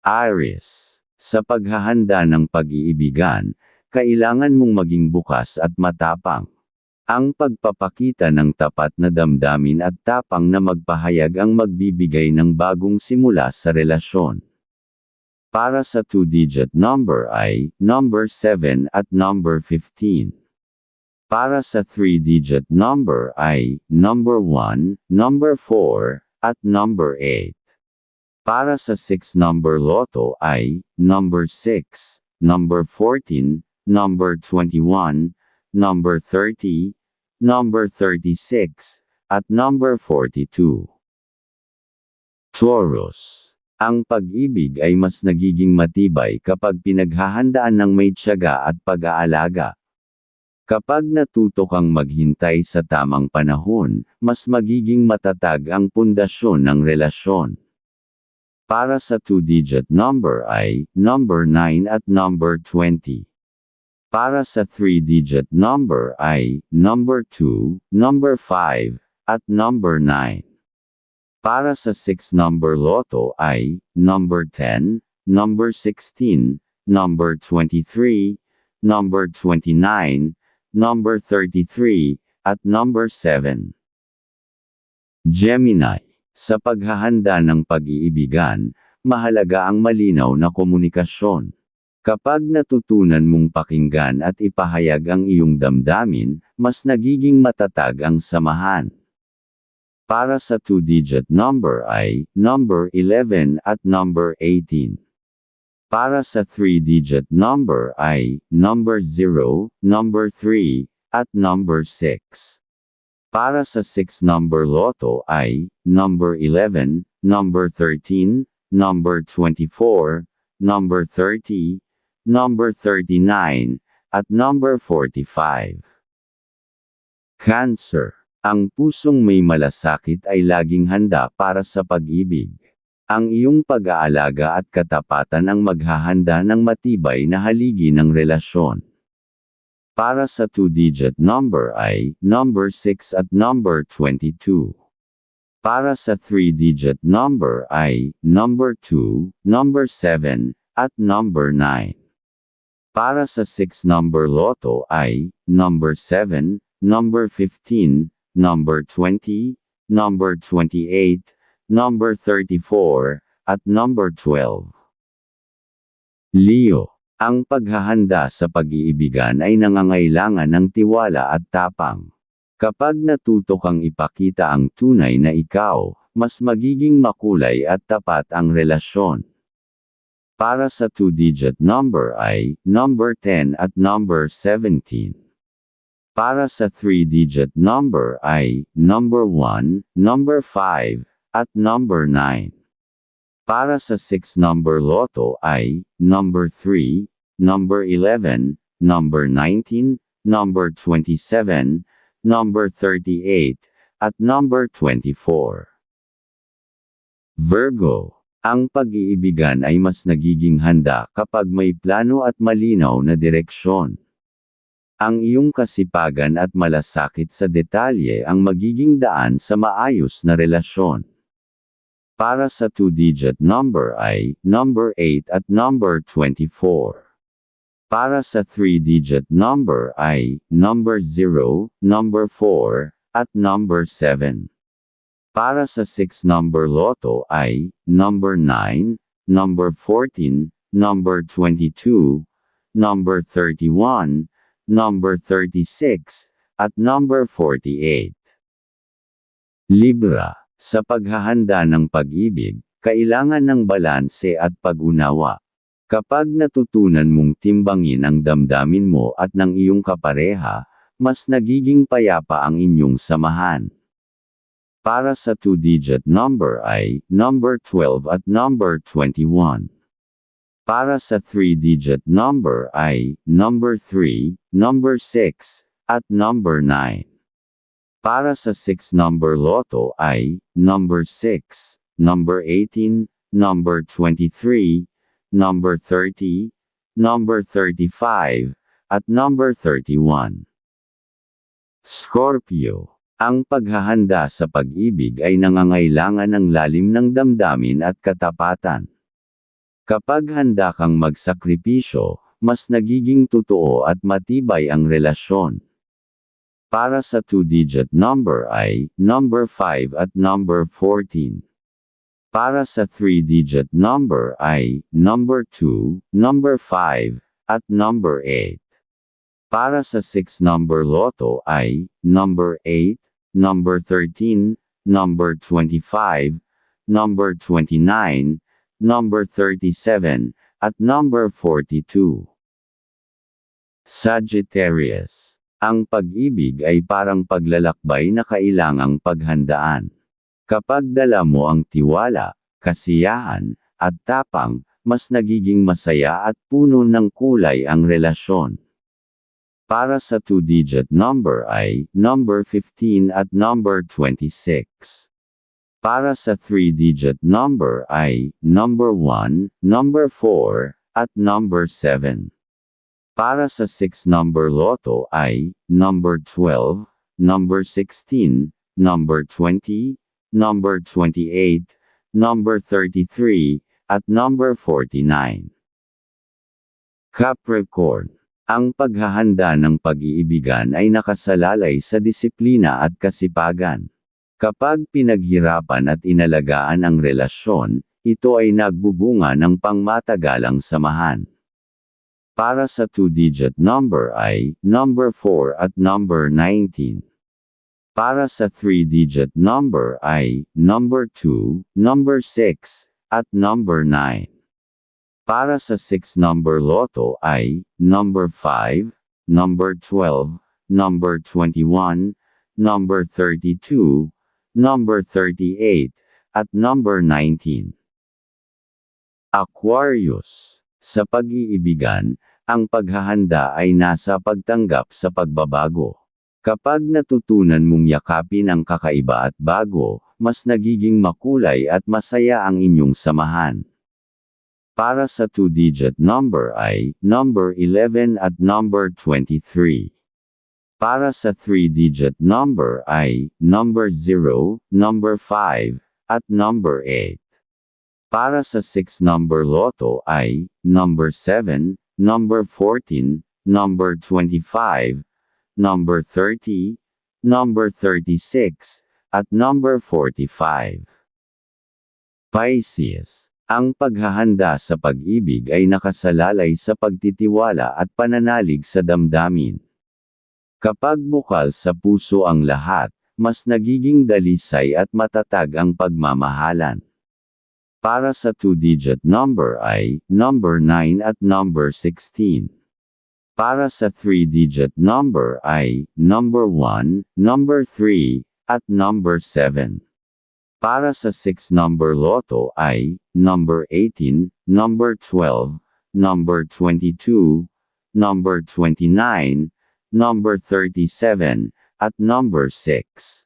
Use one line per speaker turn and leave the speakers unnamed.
Aries. Sa paghahanda ng pag-iibigan, kailangan mong maging bukas at matapang. Ang pagpapakita ng tapat na damdamin at tapang na magpahayag ang magbibigay ng bagong simula sa relasyon. Para sa two-digit number ay number 7 at number 15. Para sa three-digit number ay number 1, number 4, at number 8. Para sa 6 number loto ay number 6, number 14, number 21, number 30, number 36, at number 42. Taurus. Ang pag-ibig ay mas nagiging matibay kapag pinaghahandaan ng may tiyaga at pag-aalaga. Kapag natuto kang maghintay sa tamang panahon, mas magiging matatag ang pundasyon ng relasyon. Para sa two-digit number ay number 9 at number 20. Para sa three-digit number ay number 2, number 5, at number 9. Para sa 6 number loto ay number 10, number 16, number 23, number 29, number 33, at number 7. Gemini. Sa paghahanda ng pag-iibigan, mahalaga ang malinaw na komunikasyon. Kapag natutunan mong pakinggan at ipahayag ang iyong damdamin, mas nagiging matatag ang samahan. Para sa two-digit number ay number 11 at number 18. Para sa three-digit number ay number 0, number 3, at number 6. Para sa 6 number loto ay number 11, number 13, number 24, number 30, number 39, at number 45. Cancer. Ang pusong may malasakit ay laging handa para sa pag-ibig. Ang iyong pag-aalaga at katapatan ang maghahanda ng matibay na haligi ng relasyon. Para sa two-digit number ay number 6 at number 22. Para sa three-digit number ay number 2, number 7, at number 9. Para sa 6 number loto ay number 7, number 15, number 20, number 28, number 34, at number 12. Leo. Ang paghahanda sa pag-iibigan ay nangangailangan ng tiwala at tapang. Kapag natuto kang ipakita ang tunay na ikaw, mas magiging makulay at tapat ang relasyon. Para sa two-digit number ay number 10 at number 17. Para sa three-digit number ay number 1, number 5, at number 9. Para sa 6 number loto ay number 3, number 11, number 19, number 27, number 38, at number 24. Virgo. Ang pag-iibigan ay mas nagiging handa kapag may plano at malinaw na direksyon. Ang iyong kasipagan at malasakit sa detalye ang magiging daan sa maayos na relasyon. Para sa two-digit number ay number 8 at number 24. Para sa three-digit number ay number 0, number 4, at number 7. Para sa 6 number loto ay number 9, number 14, number 22, number 31, number 36, at number 48. Libra sa paghahanda ng pag-ibig, kailangan ng balanse at pag-unawa. Kapag natutunan mong timbangin ang damdamin mo at ng iyong kapareha, mas nagiging payapa ang inyong samahan. Para sa two-digit number ay number 12 at number 21. Para sa three-digit number ay number 3, number 6, at number 9. Para sa 6 number loto ay number 6, number 18, number 23, number 30, number 35, at number 31. Scorpio. Ang paghahanda sa pag-ibig ay nangangailangan ng lalim ng damdamin at katapatan. Kapag handa kang magsakripisyo, mas nagiging totoo at matibay ang relasyon. Para sa two-digit number ay number 5 at number 14. Para sa three-digit number ay number 2, number 5, at number 8. Para sa six-number loto ay number 8, number 13, number 25, number 29, number 37, at number 42. Sagittarius. Ang pag-ibig ay parang paglalakbay na kailangang paghandaan. Kapag dala mo ang tiwala, kasiyahan, at tapang, mas nagiging masaya at puno ng kulay ang relasyon. Para sa two-digit number ay number 15 at number 26. Para sa three-digit number ay number 1, number 4, at number 7. Para sa six-number loto ay number 12, number 16, number 20, number 28, number 33, at number 49. Capricorn ang paghahanda ng pag-iibigan ay nakasalalay sa disiplina at kasipagan. Kapag pinaghirapan at inalagaan ang relasyon, ito ay nagbubunga ng pangmatagalang samahan. Para sa two-digit number ay number 4 at number 19. Para sa three-digit number ay number 2, number 6, at number 9. Para sa six-number loto ay number 5, number 12, number 21, number 32, number 38, at number 19. Aquarius. Sa pag-iibigan, ang paghahanda ay nasa pagtanggap sa pagbabago. Kapag natutunan mong yakapin ang kakaiba at bago, mas nagiging makulay at masaya ang inyong samahan. Para sa two-digit number ay number 11 at number 23. Para sa three-digit number ay number 0, number 5, at number 8. Para sa six-number loto ay number 7, number 14, number 25, number 30, number 36, at number 45. Pisces ang paghahanda sa pag-ibig ay nakasalalay sa pagtitiwala at pananalig sa damdamin. Kapag bukal sa puso ang lahat, mas nagiging dalisay at matatag ang pagmamahalan. Para sa two-digit number ay number 9 at number 16. Para sa three-digit number ay number 1, number 3, at number 7. Para sa six-number loto ay number 18, number 12, number 22, number 29, number 37, at number 6.